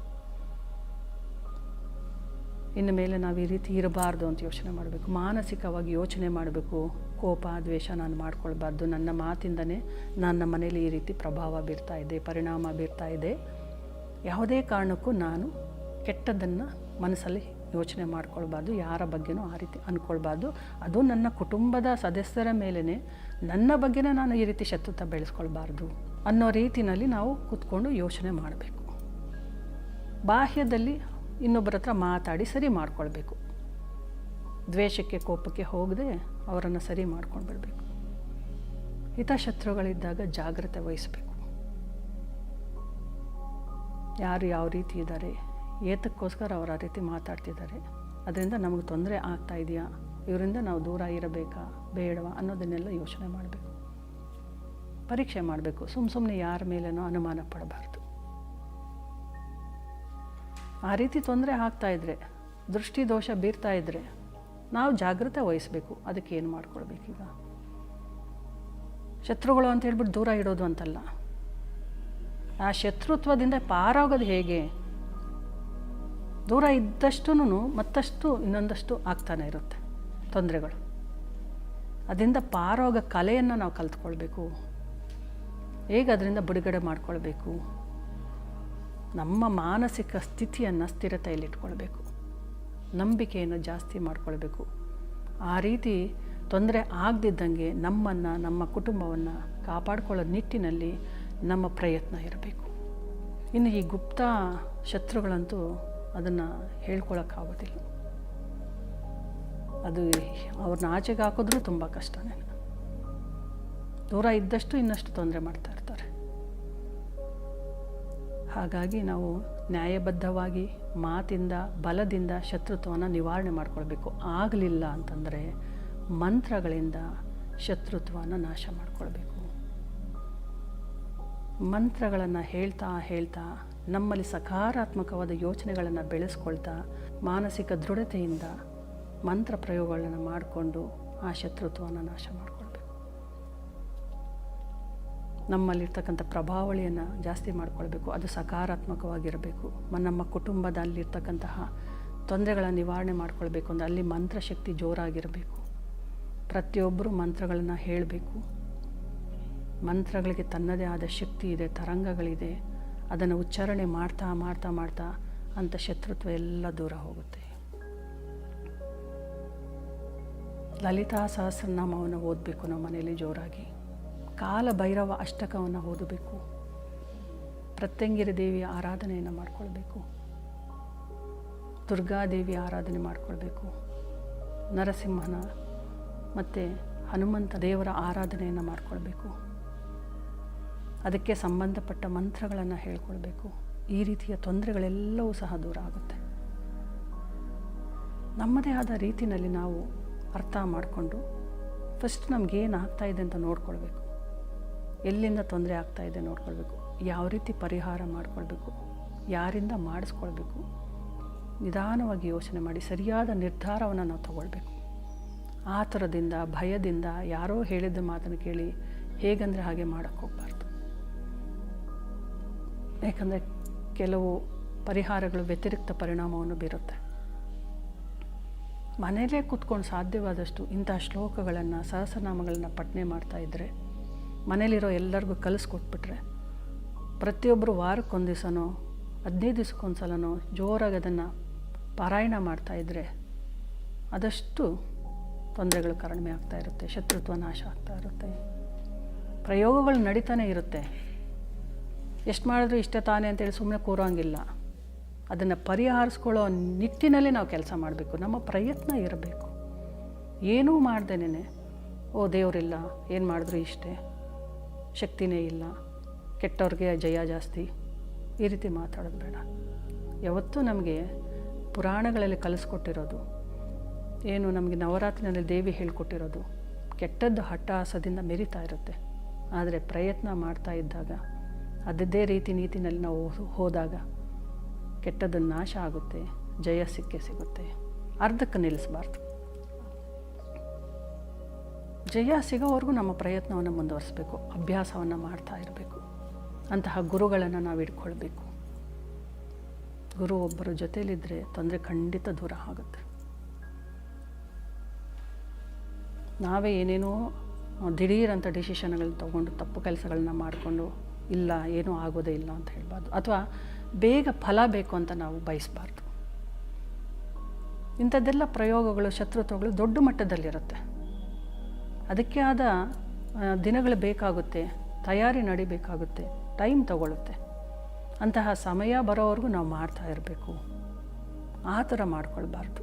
ಇನ್ನು ಮೇಲೆ ನಾವು ಈ ರೀತಿ ಇರಬಾರ್ದು ಅಂತ ಯೋಚನೆ ಮಾಡಬೇಕು. ಮಾನಸಿಕವಾಗಿ ಯೋಚನೆ ಮಾಡಬೇಕು. ಕೋಪ, ದ್ವೇಷ ನಾನು ಮಾಡ್ಕೊಳ್ಬಾರ್ದು. ನನ್ನ ಮಾತಿಂದನೇ ನನ್ನ ಮನೇಲಿ ಈ ರೀತಿ ಪ್ರಭಾವ ಬೀರ್ತಾ ಇದೆ, ಪರಿಣಾಮ ಬೀರ್ತಾ ಇದೆ. ಯಾವುದೇ ಕಾರಣಕ್ಕೂ ನಾನು ಕೆಟ್ಟದ್ದನ್ನು ಮನಸ್ಸಲ್ಲಿ ಯೋಚನೆ ಮಾಡ್ಕೊಳ್ಬಾರ್ದು, ಯಾರ ಬಗ್ಗೆನೂ ಆ ರೀತಿ ಅಂದ್ಕೊಳ್ಬಾರ್ದು ಅದು ನನ್ನ ಕುಟುಂಬದ ಸದಸ್ಯರ ಮೇಲೇ ನನ್ನ ಬಗ್ಗೆನೇ ನಾನು ಈ ರೀತಿ ಶತ್ರುತ ಬೆಳೆಸ್ಕೊಳ್ಬಾರ್ದು ಅನ್ನೋ ರೀತಿಯಲ್ಲಿ ನಾವು ಕೂತ್ಕೊಂಡು ಯೋಚನೆ ಮಾಡಬೇಕು. ಬಾಹ್ಯದಲ್ಲಿ ಇನ್ನೊಬ್ಬರ ಹತ್ರ ಮಾತಾಡಿ ಸರಿ ಮಾಡ್ಕೊಳ್ಬೇಕು. ದ್ವೇಷಕ್ಕೆ, ಕೋಪಕ್ಕೆ ಹೋಗದೆ ಅವರನ್ನು ಸರಿ ಮಾಡ್ಕೊಂಡು ಬಿಡಬೇಕು. ಹಿತಶತ್ರುಗಳಿದ್ದಾಗ ಜಾಗ್ರತೆ ವಹಿಸಬೇಕು. ಯಾರು ಯಾವ ರೀತಿ ಇದ್ದಾರೆ ಏತಕ್ಕೋಸ್ಕರ ಅವರು ಆ ರೀತಿ ಮಾತಾಡ್ತಿದ್ದಾರೆ. ಅದರಿಂದ ನಮಗೆ ತೊಂದರೆ ಆಗ್ತಾ ಇದೆಯಾ? ಇವರಿಂದ ನಾವು ದೂರ ಇರಬೇಕಾ, ಬೇಡವಾ ಅನ್ನೋದನ್ನೆಲ್ಲ ಯೋಚನೆ ಮಾಡಬೇಕು. ಪರೀಕ್ಷೆ ಮಾಡಬೇಕು. ಸುಮ್ಮ ಸುಮ್ಮನೆ ಯಾರ ಮೇಲೇನೋ ಅನುಮಾನ ಪಡಬಾರ್ದು. ಆ ರೀತಿ ತೊಂದರೆ ಆಗ್ತಾ ದೃಷ್ಟಿದೋಷ ದೃಷ್ಟಿ ದೋಷ ಬೀರ್ತಾ ಇದ್ದರೆ ನಾವು ಜಾಗ್ರತೆ ವಹಿಸಬೇಕು. ಅದಕ್ಕೆ ಏನು ಮಾಡ್ಕೊಳ್ಬೇಕೀಗ ಶತ್ರುಗಳು ಅಂತ ಹೇಳ್ಬಿಟ್ಟು ದೂರ ಇಡೋದು ಅಂತಲ್ಲ. ಆ ಶತ್ರುತ್ವದಿಂದ ಪಾರಾಗೋದು ಹೇಗೆ? ದೂರ ಇದ್ದಷ್ಟು ಮತ್ತಷ್ಟು ಇನ್ನೊಂದಷ್ಟು ಆಗ್ತಾನೆ ಇರುತ್ತೆ ತೊಂದರೆಗಳು. ಅದರಿಂದ ಪಾರೋಗ ಕಲೆಯನ್ನು ನಾವು ಕಲ್ತ್ಕೊಳ್ಬೇಕು. ಹೇಗೆ ಅದರಿಂದ ಬಿಡುಗಡೆ ಮಾಡ್ಕೊಳ್ಬೇಕು? ನಮ್ಮ ಮಾನಸಿಕ ಸ್ಥಿತಿಯನ್ನು ಸ್ಥಿರತೆಯಲ್ಲಿಟ್ಕೊಳ್ಬೇಕು ನಂಬಿಕೆಯನ್ನು ಜಾಸ್ತಿ ಮಾಡ್ಕೊಳ್ಬೇಕು. ಆ ರೀತಿ ತೊಂದರೆ ಆಗದಿದ್ದಂಗೆ ನಮ್ಮನ್ನು, ನಮ್ಮ ಕುಟುಂಬವನ್ನು ಕಾಪಾಡಿಕೊಳ್ಳೋ ನಿಟ್ಟಿನಲ್ಲಿ ನಮ್ಮ ಪ್ರಯತ್ನ ಇರಬೇಕು. ಇನ್ನು ಈ ಗುಪ್ತ ಶತ್ರುಗಳಂತೂ ಅದನ್ನು ಹೇಳ್ಕೊಳಕ್ಕಾಗೋದಿಲ್ಲ. ಅದು ಅವ್ರನ್ನ ಆಚೆಗೆ ಹಾಕಿದ್ರೂ ತುಂಬ ಕಷ್ಟನೇ ದೂರ ಇದ್ದಷ್ಟು ಇನ್ನಷ್ಟು ತೊಂದರೆ ಮಾಡ್ತಾ ಇರ್ತಾರೆ. ಹಾಗಾಗಿ ನಾವು ನ್ಯಾಯಬದ್ಧವಾಗಿ ಮಾತಿಂದ, ಬಲದಿಂದ ಶತ್ರುತ್ವವನ್ನು ನಿವಾರಣೆ ಮಾಡ್ಕೊಳ್ಬೇಕು. ಆಗಲಿಲ್ಲ ಅಂತಂದರೆ ಮಂತ್ರಗಳಿಂದ ಶತ್ರುತ್ವವನ್ನು ನಾಶ ಮಾಡಿಕೊಳ್ಬೇಕು. ಮಂತ್ರಗಳನ್ನು ಹೇಳ್ತಾ ಹೇಳ್ತಾ ನಮ್ಮಲ್ಲಿ ಸಕಾರಾತ್ಮಕವಾದ ಯೋಚನೆಗಳನ್ನು ಬೆಳೆಸ್ಕೊಳ್ತಾ, ಮಾನಸಿಕ ದೃಢತೆಯಿಂದ ಮಂತ್ರ ಪ್ರಯೋಗಗಳನ್ನು ಮಾಡಿಕೊಂಡು ಆ ಶತ್ರುತ್ವವನ್ನು ನಾಶ ಮಾಡಿಕೊಳ್ಬೇಕು. ನಮ್ಮಲ್ಲಿರ್ತಕ್ಕಂಥ ಪ್ರಭಾವಳಿಯನ್ನು ಜಾಸ್ತಿ ಮಾಡಿಕೊಳ್ಬೇಕು, ಅದು ಸಕಾರಾತ್ಮಕವಾಗಿರಬೇಕು. ನಮ್ಮ ಕುಟುಂಬದಲ್ಲಿರ್ತಕ್ಕಂತಹ ತೊಂದರೆಗಳ ನಿವಾರಣೆ ಮಾಡಿಕೊಳ್ಬೇಕು ಅಂದರೆ ಅಲ್ಲಿ ಮಂತ್ರಶಕ್ತಿ ಜೋರಾಗಿರಬೇಕು. ಪ್ರತಿಯೊಬ್ಬರು ಮಂತ್ರಗಳನ್ನು ಹೇಳಬೇಕು. ಮಂತ್ರಗಳಿಗೆ ತನ್ನದೇ ಆದ ಶಕ್ತಿ ಇದೆ, ತರಂಗಗಳಿದೆ. ಅದನ್ನು ಉಚ್ಚಾರಣೆ ಮಾಡ್ತಾ ಮಾಡ್ತಾ ಮಾಡ್ತಾ ಅಂಥ ಶತ್ರುತ್ವ ಎಲ್ಲ ದೂರ ಹೋಗುತ್ತೆ. ಲಲಿತಾ ಸಹಸ್ರನಾಮವನ್ನು ಓದಬೇಕು ನಮ್ಮ ಮನೆಯಲ್ಲಿ ಜೋರಾಗಿ. ಕಾಲ ಭೈರವ ಅಷ್ಟಕವನ್ನು ಓದಬೇಕು. ಪ್ರತ್ಯಂಗಿರಿ ದೇವಿಯ ಆರಾಧನೆಯನ್ನು ಮಾಡಿಕೊಳ್ಬೇಕು. ದುರ್ಗಾದೇವಿಯ ಆರಾಧನೆ ಮಾಡಿಕೊಳ್ಬೇಕು. ನರಸಿಂಹನ ಮತ್ತು ಹನುಮಂತ ದೇವರ ಆರಾಧನೆಯನ್ನು ಮಾಡಿಕೊಳ್ಬೇಕು. ಅದಕ್ಕೆ ಸಂಬಂಧಪಟ್ಟ ಮಂತ್ರಗಳನ್ನು ಹೇಳ್ಕೊಳ್ಬೇಕು. ಈ ರೀತಿಯ ತೊಂದರೆಗಳೆಲ್ಲವೂ ಸಹ ದೂರ ಆಗುತ್ತೆ. ನಮ್ಮದೇ ಆದ ರೀತಿಯಲ್ಲಿ ನಾವು ಅರ್ಥ ಮಾಡಿಕೊಂಡು ಫಸ್ಟ್ ನಮಗೇನು ಆಗ್ತಾ ಇದೆ ಅಂತ ನೋಡ್ಕೊಳ್ಬೇಕು. ಎಲ್ಲಿಂದ ತೊಂದರೆ ಆಗ್ತಾ ಇದೆ ನೋಡ್ಕೊಳ್ಬೇಕು. ಯಾವ ರೀತಿ ಪರಿಹಾರ ಮಾಡಿಕೊಳ್ಬೇಕು. ಯಾರಿಂದ ಮಾಡಿಸ್ಕೊಳ್ಬೇಕು. ನಿಧಾನವಾಗಿ ಯೋಚನೆ ಮಾಡಿ, ಸರಿಯಾದ ನಿರ್ಧಾರವನ್ನು ನಾವು ತಗೊಳ್ಬೇಕು. ಆತುರದಿಂದ ಭಯದಿಂದ ಯಾರೋ ಹೇಳಿದ ಮಾತನ್ನು ಕೇಳಿ ಹೇಗಂದರೆ ಹಾಗೆ ಮಾಡೋಕ್ಕೆ ಹೋಗ್ಬಾರ್ದು. ಯಾಕಂದರೆ ಕೆಲವು ಪರಿಹಾರಗಳು ವ್ಯತಿರಿಕ್ತ ಪರಿಣಾಮವನ್ನು ಬೀರುತ್ತೆ. ಮನೆಯಲ್ಲೇ ಕೂತ್ಕೊಂಡು ಸಾಧ್ಯವಾದಷ್ಟು ಇಂಥ ಶ್ಲೋಕಗಳನ್ನು, ಸಹಸ್ರನಾಮಗಳನ್ನು ಪಠನೆ ಮಾಡ್ತಾ ಇದ್ದರೆ ಮನೇಲಿರೋ ಎಲ್ಲರಿಗೂ ಕಲಿಸ್ಕೊಟ್ಬಿಟ್ರೆ ಪ್ರತಿಯೊಬ್ಬರು ವಾರಕ್ಕೊಂದು ದಿವಸನೋ, ಹದಿನೈದು ದಿವ್ಸಕ್ಕೊಂದು ಸಲನೋ ಜೋರಾಗಿ ಅದನ್ನು ಪಾರಾಯಣ ಮಾಡ್ತಾಯಿದ್ರೆ ಆದಷ್ಟು ತೊಂದರೆಗಳು ಕಡಿಮೆ ಆಗ್ತಾ ಇರುತ್ತೆ, ಶತ್ರುತ್ವ ನಾಶ ಆಗ್ತಾ ಇರುತ್ತೆ. ಪ್ರಯೋಗಗಳು ನಡೀತಾನೆ ಇರುತ್ತೆ. ಎಷ್ಟು ಮಾಡಿದ್ರು ಇಷ್ಟ ತಾನೇ ಅಂತೇಳಿ ಸುಮ್ಮನೆ ಕೂರೋಂಗಿಲ್ಲ. ಅದನ್ನು ಪರಿಹರಿಸ್ಕೊಳ್ಳೋ ನಿಟ್ಟಿನಲ್ಲಿ ನಾವು ಕೆಲಸ ಮಾಡಬೇಕು. ನಮ್ಮ ಪ್ರಯತ್ನ ಇರಬೇಕು. ಏನೂ ಮಾಡ್ದೇನೆ ಓ, ದೇವರಿಲ್ಲ, ಏನು ಮಾಡಿದ್ರು ಇಷ್ಟೇ. ಶಕ್ತಿನೇ ಇಲ್ಲ. ಕೆಟ್ಟವ್ರಿಗೆ ಜಯ ಜಾಸ್ತಿ. ಈ ರೀತಿ ಮಾತಾಡೋದು ಬೇಡ. ಯಾವತ್ತೂ ನಮಗೆ ಪುರಾಣಗಳಲ್ಲಿ ಕಲಿಸ್ಕೊಟ್ಟಿರೋದು, ಏನು ನಮಗೆ ನವರಾತ್ರಿನಲ್ಲಿ ದೇವಿ ಹೇಳಿಕೊಟ್ಟಿರೋದು, ಕೆಟ್ಟದ್ದು ಹಟ್ಟಹಾಸದಿಂದ ಮೆರಿತಾ ಇರುತ್ತೆ. ಆದರೆ ಪ್ರಯತ್ನ ಮಾಡ್ತಾ ಇದ್ದಾಗ ಅದದ್ದೇ ರೀತಿ ನೀತಿನಲ್ಲಿ ನಾವು ಹೋದಾಗ ಕೆಟ್ಟದ್ದು ನಾಶ ಆಗುತ್ತೆ, ಜಯ ಸಿಕ್ಕೆ ಸಿಗುತ್ತೆ. ಅರ್ಧಕ್ಕೆ ನಿಲ್ಲಿಸಬಾರ್ದು. ಜಯ ಸಿಗೋವರೆಗೂ ನಮ್ಮ ಪ್ರಯತ್ನವನ್ನು ಮುಂದುವರಿಸಬೇಕು, ಅಭ್ಯಾಸವನ್ನು ಮಾಡ್ತಾ ಇರಬೇಕು. ಅಂತಹ ಗುರುಗಳನ್ನು ನಾವು ಇಟ್ಕೊಳ್ಬೇಕು. ಗುರು ಒಬ್ಬರ ಜೊತೆಯಲ್ಲಿದ್ದರೆ ತೊಂದರೆ ಖಂಡಿತ ದೂರ ಆಗುತ್ತೆ. ನಾವೇ ಏನೇನೋ ದಿಢೀರಂಥ ಡಿಸಿಷನ್ಗಳನ್ನ ತೊಗೊಂಡು, ತಪ್ಪು ಕೆಲಸಗಳನ್ನ ಮಾಡಿಕೊಂಡು ಇಲ್ಲ, ಏನೂ ಆಗೋದೇ ಇಲ್ಲ ಅಂತ ಹೇಳ್ಬಾರ್ದು. ಅಥವಾ ಬೇಗ ಫಲ ಬೇಕು ಅಂತ ನಾವು ಬಯಸಬಾರ್ದು. ಇಂಥದ್ದೆಲ್ಲ ಪ್ರಯೋಗಗಳು, ಶತ್ರುತ್ವಗಳು ದೊಡ್ಡ ಮಟ್ಟದಲ್ಲಿರುತ್ತೆ. ಅದಕ್ಕೆ ಆದ ದಿನಗಳು ಬೇಕಾಗುತ್ತೆ, ತಯಾರಿ ನಡಿಬೇಕಾಗುತ್ತೆ ಟೈಮ್ ತಗೊಳ್ಳುತ್ತೆ ಅಂತಹ ಸಮಯ ಬರೋವರೆಗೂ ನಾವು ಮಾಡ್ತಾ ಇರಬೇಕು. ಆ ಥರ ಮಾಡ್ಕೊಳ್ಬಾರ್ದು.